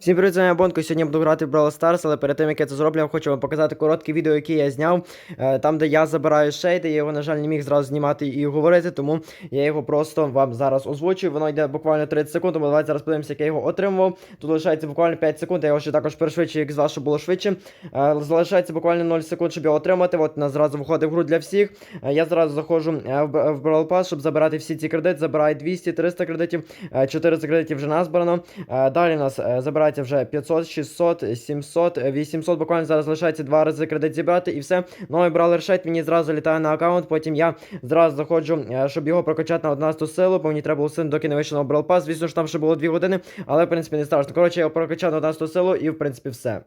Всім привіт, з вами Бонко. Сьогодні буду грати в Brawl Stars, але перед тим як я це зроблю, я хочу вам показати коротке відео, яке я зняв. е, Там, де я забираю шейди, я його, на жаль, не міг зразу знімати і говорити, тому я його просто вам зараз озвучую. Воно йде буквально 30 секунд, тому давайте зараз подивимося, як я його отримував. Тут лишається буквально 5 секунд, я його ще також перешвидшую, як з вас, щоб було швидше. Е, Залишається буквально 0 секунд, щоб його отримати. От нас зразу виходить в гру для всіх. Е, Я зразу заходжу в Brawl Pass, щоб забирати всі ці кредити. Забираю 200, 300 кредитів, е, 400 кредитів вже назбирано. Е, Далі нас е, забирається вже 500, 600, 700, е, 800. Буквально зараз лишається два рази кредит зібрати і все. Новий бравлер шейт мені зразу літає на аккаунт. Потім я зразу заходжу, е, щоб його прокачати на 11 силу, бо мені треба було син, доки не вийшов на Brawl Pass. Звісно ж, там ще було 2 години, але в принципі не страшно. Коротше, я прокачав на 11 силу і в принципі все.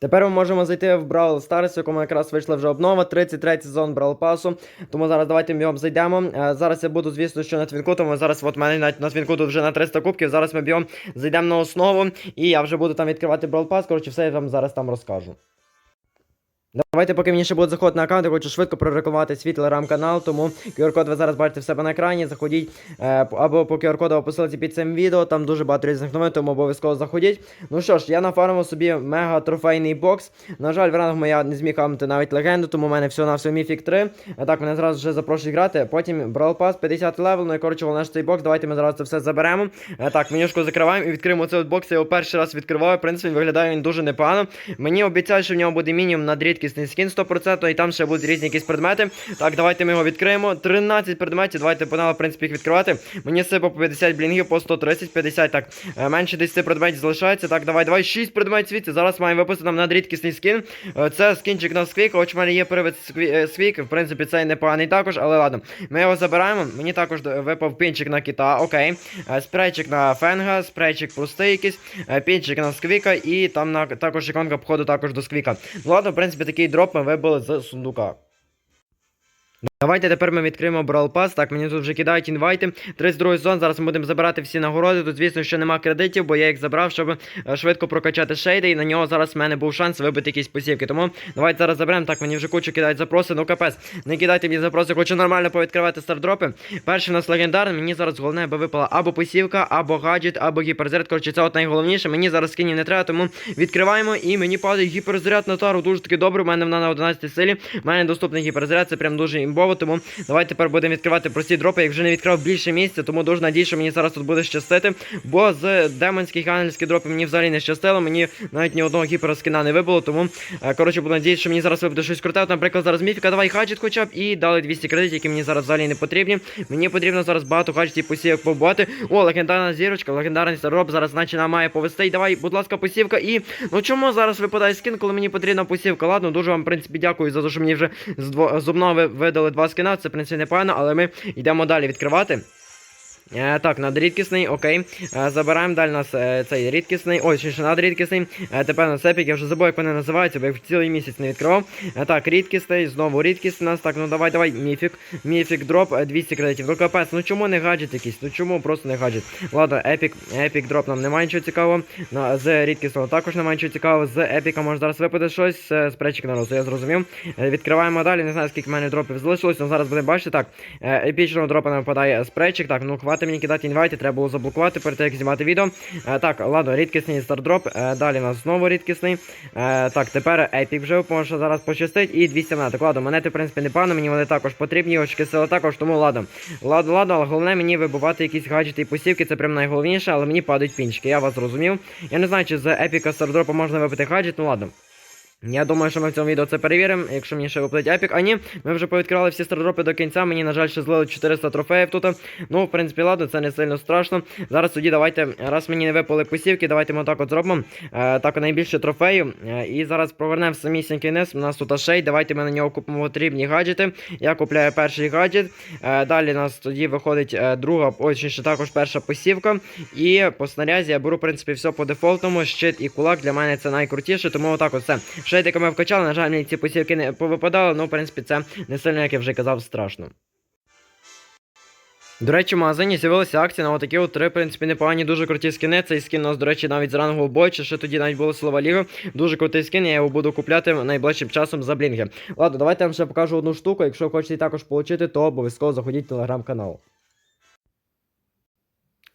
Тепер ми можемо зайти в Brawl Stars, в якому якраз вийшла вже обнова, 33 сезон Brawl Пасу. Тому зараз давайте бігом зайдемо. Е, Зараз я буду, звісно, що на твінку, тому зараз от мене навіть на твінку тут вже на 300 кубків. Зараз ми б'ємо, зайдемо на основу, і я вже буду там відкривати Brawl Pass. Коротше, все я вам зараз там розкажу. Давайте, поки мені ще буде заходити на аккаунт, я хочу швидко прорекламувати свій телеграм-канал, тому QR-код ви зараз бачите в себе на екрані. Заходіть е, або по QR-коду посилці під цим відео, там дуже багато різних новин, тому обов'язково заходіть. Ну що ж, я нафармив собі мега трофейний бокс. На жаль, в рангу я не зміг хамити навіть легенду, тому в мене всього на всього міфік 3. А так, мене зразу вже запрошують грати. Потім Brawl Pass 50 левел, ну і коротше, ж цей бокс. Давайте ми зараз це все заберемо. Е, так, менюшку закриваємо і відкриємо цей бокс. Я його перший раз відкриваю. В принципі, виглядає він дуже непогано. Мені обіцяють, що в нього буде мінімум надрідкісний скін 100%, і там ще будуть різні якісь предмети. Так, давайте ми його відкриємо. 13 предметів, давайте погнали, в принципі, їх відкривати. Мені сипа по 50 блінгів, по 130, 50, так. е, Менше 10 предметів залишається. Так, давай, давай, 6 предметів звідси. Зараз маємо випустити нам надрідкісний скін. Е, Це скінчик на сквік, хоч в мене є привид е, сквік. В принципі, цей непоганий також, але ладно. Ми його забираємо. Мені також випав пінчик на кита, окей. Спрейчик на фенга, спрейчик простий якийсь, пінчик на сквіка і там на також іконка походу також до сквіка. Ну ладно, в принципі, такий дроп ми вибили з сундука. Давайте тепер ми відкриємо Brawl Pass. Так, мені тут вже кидають інвайти. 32 сезон. Зараз ми будемо забирати всі нагороди. Тут, звісно, що нема кредитів, бо я їх забрав, щоб е, швидко прокачати шейди. І на нього зараз в мене був шанс вибити якісь посівки. Тому давайте зараз заберемо. Так, мені вже кучу кидають запроси. Ну капець. Не кидайте мені запроси, хочу нормально повідкривати стардропи. Перший у нас легендарний. Мені зараз головне, аби випала або посівка, або гаджет, або гіперзаряд. Коротше, це от найголовніше. Мені зараз скинів не треба, тому відкриваємо. І мені падає гіперзаряд на тару. Дуже таки добре. У мене вона на 11 силі. У мене доступний гіперзаряд. Це прям дуже імбово. Тому давайте тепер будемо відкривати прості дропи. Я вже не відкрив більше місця, тому дуже надію, що мені зараз тут буде щастити. Бо з демонських і ангельських дропів мені взагалі не щастило. Мені навіть ні одного гіперскіна не вибило. Тому е, коротше буду надіятися, що мені зараз вибуде щось круте. От, Наприклад, зараз міфіка, давай хаджет хоча б і дали 200 кредитів, які мені зараз взагалі не потрібні. Мені потрібно зараз багато хаджетів посівок побувати. О, легендарна зірочка, легендарний староп зараз наче нам має повести. І давай, будь ласка, посівка. І ну чому зараз випадає скін, коли мені потрібна посівка? Ладно, дуже вам в принципі дякую за те, що мені вже з дво видали скіна. Це в принципі непогано, але ми йдемо далі відкривати. Е, так, надрідкісний, окей. Е, забираємо далі нас е, цей рідкісний. Ой, ще надрідкісний. Тепер на сепік, я вже забув, як вони називаються, бо я цілий місяць не відкривав. Так, рідкісний, знову рідкісний у нас. Так, ну давай, давай, міфік. Міфік дроп, е, 200 кредитів. Ну капець, ну чому не гаджет якийсь? Ну чому просто не гаджет? Ладно, епік, епік дроп нам немає нічого цікавого. З рідкісного також немає нічого цікавого. З епіка може зараз випаде щось. Е, Спречик на розу, я зрозумів. Відкриваємо далі, не знаю, скільки в мене дропів залишилось, але зараз будемо бачити. Так, епічного дропа нам випадає спречик. Так, ну хватить мені кидати інвайти, треба було заблокувати перед тим, як знімати відео. Е, так, ладно, рідкісний стардроп. Е, далі у нас знову рідкісний. Е, так, тепер епік вже, що зараз пощастить. І 200 монеток. Ладно, монети, в принципі, не погано, мені вони також потрібні, очки сили також, тому ладно. Ладно, ладно, але головне мені вибивати якісь гаджети і посівки, це прям найголовніше, але мені падають пінчики, я вас зрозумів. Я не знаю, чи з епіка стардропа можна вибити гаджет, ну ладно. Я думаю, що ми в цьому відео це перевіримо, якщо мені ще виплатить епік. А ні, ми вже повідкривали всі стардропи до кінця. Мені, на жаль, ще злили 400 трофеїв тут. Ну, в принципі, ладно, це не сильно страшно. Зараз тоді давайте, раз мені не випали посівки, давайте ми отак от зробимо. Е, так, найбільше трофеїв. Е, і зараз повернемо самісінький низ. У нас тут шей. Давайте ми на нього купимо потрібні гаджети. Я купляю перший гаджет. Е, далі у нас тоді виходить е, друга, ось ще також перша посівка. І по снарязі я беру, в принципі, все по дефолтному. Щит і кулак для мене це найкрутіше, тому отак от все. Шейтика ми вкачали, на жаль, мені ці посівки не повипадали, ну, в принципі, це не сильно, як я вже казав, страшно. До речі, в магазині з'явилася акція на отакі от три, в принципі, непогані, дуже круті скини. Цей скін у нас, до речі, навіть з рангового бою, чи ще тоді навіть була силова ліга. Дуже крутий скін, я його буду купляти найближчим часом за блінги. Ладно, давайте я вам ще покажу одну штуку. Якщо хочете також отримати, то обов'язково заходіть в телеграм-канал.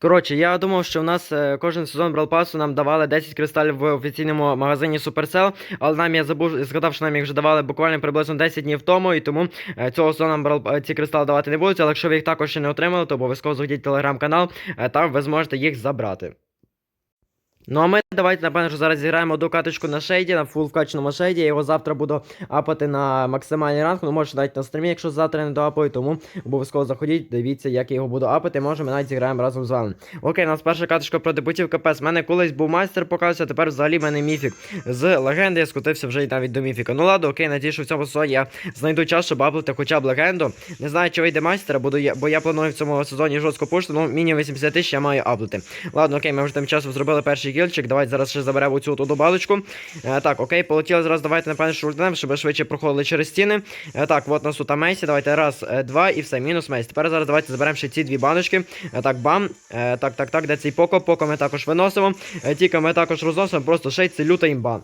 Коротше, я думав, що в нас е, кожен сезон Бралпасу нам давали 10 кристалів в офіційному магазині Supercell, але нам я забув згадав, що нам їх вже давали буквально приблизно 10 днів тому, і тому е, цього сезону нам брал, е, ці кристали давати не будуть. Але якщо ви їх також ще не отримали, то обов'язково зайдіть телеграм-канал, там ви зможете їх забрати. Ну а ми давайте напевно що зараз зіграємо одну каточку на шейді, на фул вкаченому шейді. Я його завтра буду апати на максимальний ранг. Ну можете навіть на стрімі, якщо завтра не доапаю, тому обов'язково заходіть, дивіться, як я його буду апати. Може, ми навіть зіграємо разом з вами. Окей, у нас перша каточка про дебютів КПС. У мене колись був майстер показувався, тепер взагалі в мене міфік. З легенди я скотився вже й навіть до міфіка. Ну ладно, окей, надію, що в цьому сезоні я знайду час, щоб апати хоча б легенду. Не знаю, чи вийде майстера, буду я, бо я планую в цьому сезоні жорстко пушити, ну мінімум 80 тисяч я маю аплити. Ладно, окей, ми вже тим часом зробили перший кільчик. Давайте зараз ще заберемо цю ту балочку. Е, так, окей, полетіли зараз. Давайте напевно, ультанем, щоб швидше проходили через стіни. Е, так, от нас тут Мейсі. Давайте раз, е, два і все, мінус Месі. Тепер зараз давайте заберемо ще ці дві баночки. Так, бам. Так, так, так, де цей поко? Поко ми також виносимо. Е, тільки ми також розносимо, просто ще й це люта імба.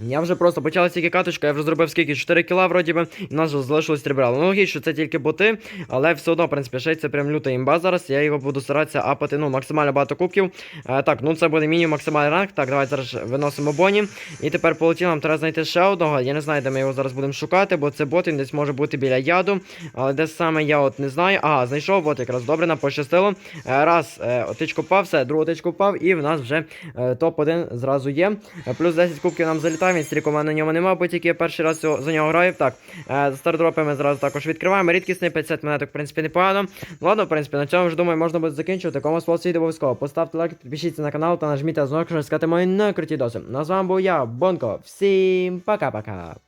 Я вже просто почала тільки каточка, я вже зробив скільки 4 кіла, вроді би, і в нас вже залишилось 3 брали. Ну логічно, це тільки боти, але все одно, в принципі, ще це прям люта імба зараз. Я його буду старатися апати, ну, максимально багато кубків. Е, так, ну це буде мінімум максимальний ранг. Так, давайте зараз виносимо Боні. І тепер полетіло, нам треба знайти ще одного. Я не знаю, де ми його зараз будемо шукати, бо це бот, він десь може бути біля яду. Але де саме я от не знаю. Ага, знайшов бот якраз добре, нам пощастило. Е, раз, е, отичку впав, все, другу тичку впав, і в нас вже е, топ-1 зразу є. Плюс 10 кубків нам залітає, він стріку мене на ньому нема, бо тільки я перший раз за нього граю. Так, за стардропи ми зразу також відкриваємо. Рідкісний 50 монеток, в принципі, непогано. Ладно, в принципі, на цьому вже думаю, можна буде закінчувати. Кому сподобався відео обов'язково. Поставте лайк, підпишіться на канал та нажміть знову, щоб скати мої найкруті доси. Ну з вами був я, Бонко. Всім пока-пока.